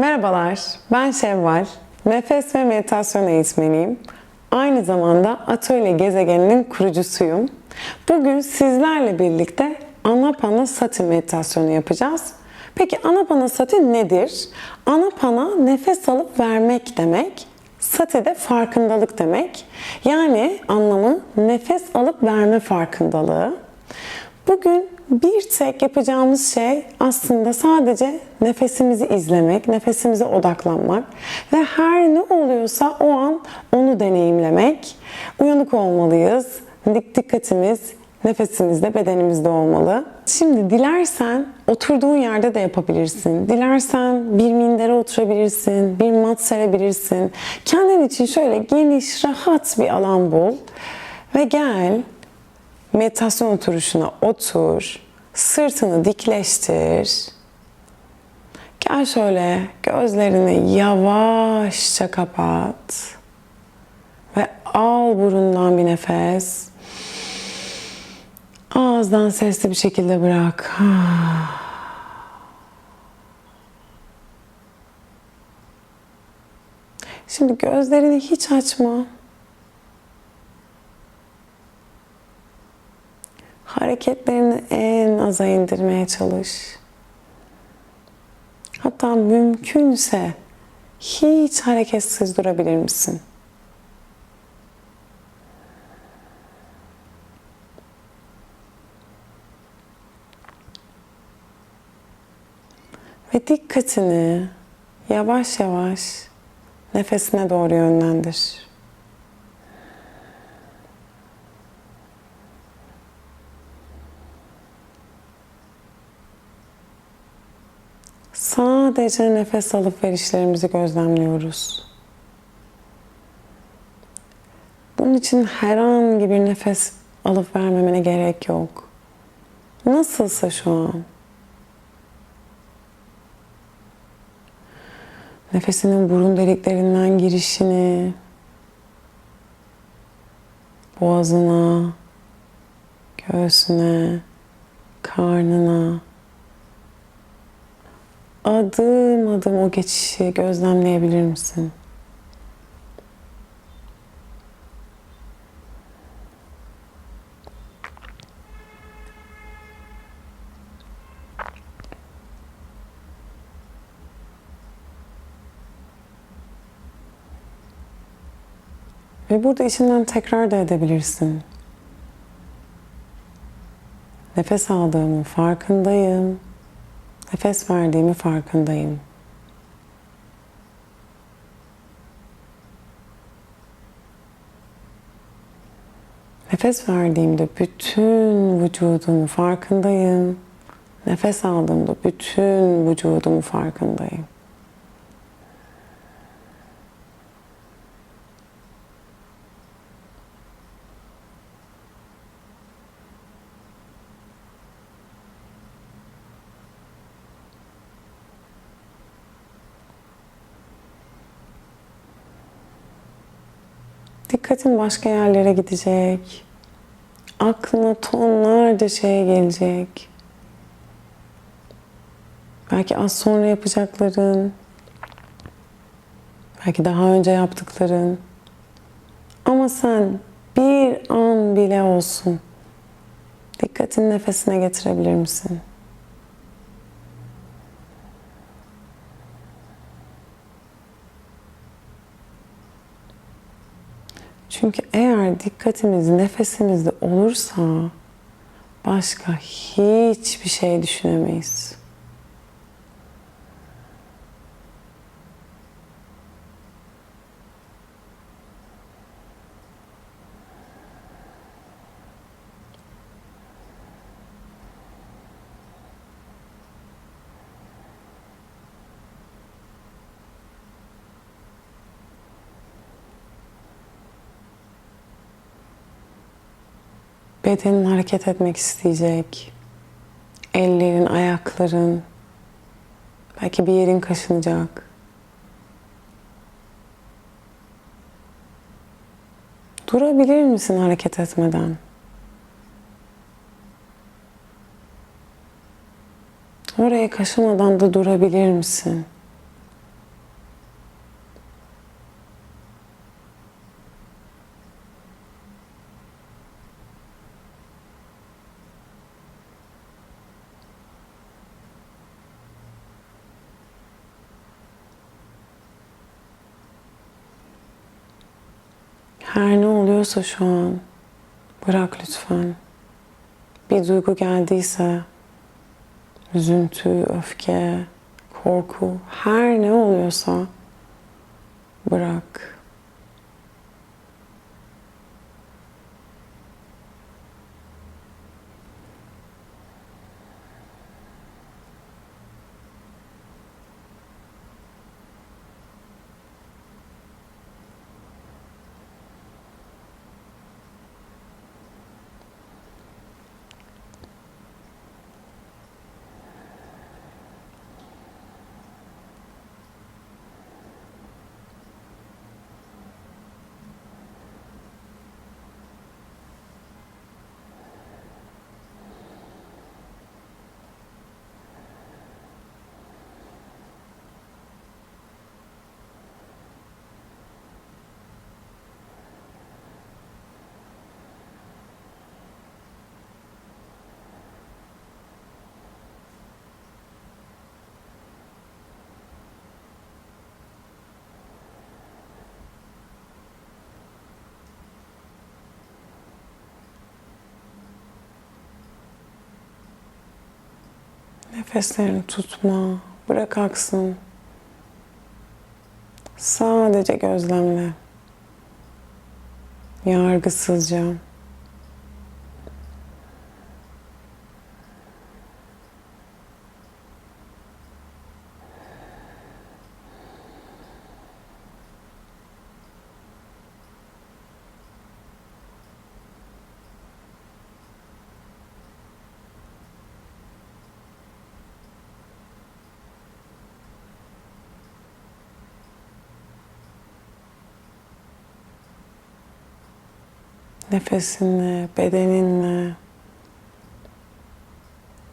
Merhabalar, ben Şevval. Nefes ve meditasyon eğitmeniyim. Aynı zamanda Atölye Gezegeni'nin kurucusuyum. Bugün sizlerle birlikte Anapanasati meditasyonu yapacağız. Peki Anapanasati nedir? Anapana nefes alıp vermek demek. Sati de farkındalık demek. Yani anlamı nefes alıp verme farkındalığı. Bugün bir tek yapacağımız şey aslında sadece nefesimizi izlemek, nefesimize odaklanmak ve her ne oluyorsa o an onu deneyimlemek. Uyanık olmalıyız. Dik- Dikkatimiz nefesimizde, bedenimizde olmalı. Şimdi dilersen oturduğun yerde de yapabilirsin. Dilersen bir mindere oturabilirsin, bir mat serebilirsin. Kendin için şöyle geniş, rahat bir alan bul ve gel meditasyon oturuşuna otur. Sırtını dikleştir. Gel şöyle gözlerini yavaşça kapat. Ve al burundan bir nefes. Ağızdan sesli bir şekilde bırak. Şimdi gözlerini hiç açma. Hareketlerini en aza indirmeye çalış. Hatta mümkünse hiç hareketsiz durabilir misin? Ve dikkatini yavaş yavaş nefesine doğru yönlendir. Sadece nefes alıp verişlerimizi gözlemliyoruz. Bunun için herhangi bir nefes alıp vermemene gerek yok. Nasılsa şu an. Nefesinin burun deliklerinden girişini, boğazına, göğsüne, karnına, adım adım o geçişi gözlemleyebilir misin? Ve burada içinden tekrar da edebilirsin. Nefes aldığımın farkındayım. Nefes verdiğimi farkındayım. Nefes verdiğimde bütün vücudumu farkındayım. Nefes aldığımda bütün vücudumu farkındayım. Dikkatin başka yerlere gidecek. Aklına tonlarca şey gelecek. Belki az sonra yapacakların. Belki daha önce yaptıkların. Ama sen bir an bile olsun dikkatin nefesine getirebilir misin? Çünkü eğer dikkatimiz nefesimizde olursa başka hiçbir şey düşünemeyiz. Bedenin hareket etmek isteyecek. Ellerin, ayakların. Belki bir yerin kaşınacak. Durabilir misin hareket etmeden? Oraya kaşımadan da durabilir misin? Her ne oluyorsa şu an bırak lütfen. Bir duygu geldiyse üzüntü, öfke, korku, her ne oluyorsa bırak. Nefeslerini tutma. Bırak aksın. Sadece gözlemle. Yargısızca. Nefesinle, bedeninle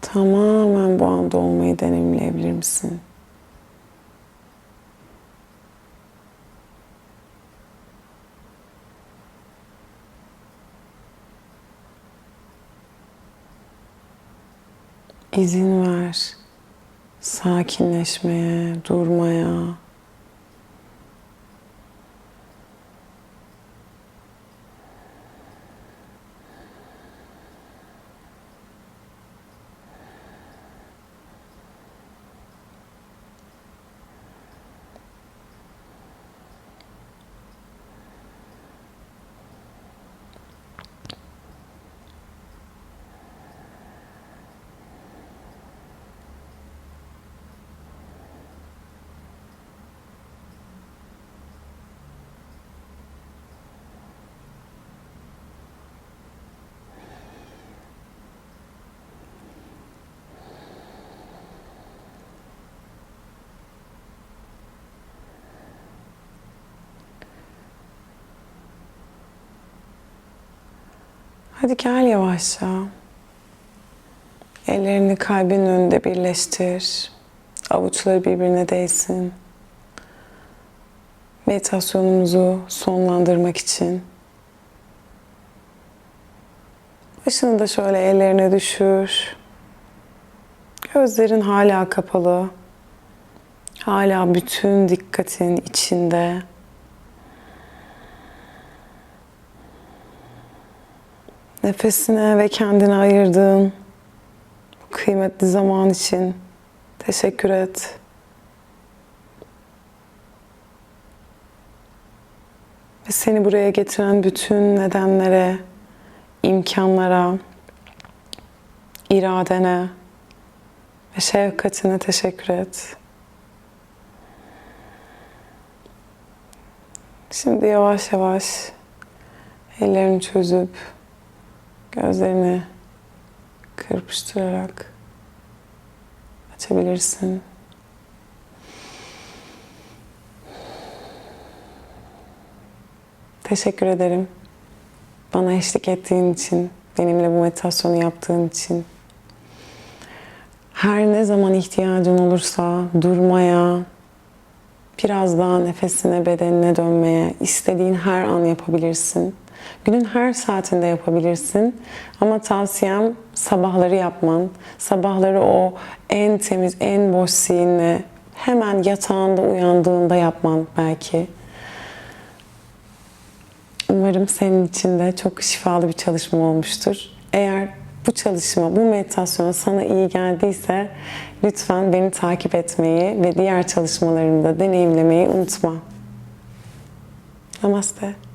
tamamen bu anda olmayı deneyimleyebilir misin? İzin ver sakinleşmeye, durmaya, Hadi gel yavaşça. Ellerini kalbinin önünde birleştir. Avuçları birbirine değsin. Meditasyonumuzu sonlandırmak için. Başını da şöyle ellerine düşür. Gözlerin hala kapalı. Hala bütün dikkatin içinde. Nefesine ve kendine ayırdığın bu kıymetli zaman için teşekkür et. Ve seni buraya getiren bütün nedenlere, imkanlara, iradene ve şefkatine teşekkür et. Şimdi yavaş yavaş ellerini çözüp Gözlerini kırpıştırarak açabilirsin. Teşekkür ederim. Bana eşlik ettiğin için, benimle bu meditasyonu yaptığın için. Her ne zaman ihtiyacın olursa durmaya, biraz daha nefesine, bedenine dönmeye, istediğin her an yapabilirsin. Günün her saatinde yapabilirsin. Ama tavsiyem sabahları yapman. Sabahları o en temiz, en boş zihinle hemen yatağında uyandığında yapman belki. Umarım senin için de çok şifalı bir çalışma olmuştur. Eğer bu çalışma, bu meditasyon sana iyi geldiyse lütfen beni takip etmeyi ve diğer çalışmalarımı da deneyimlemeyi unutma. Namaste.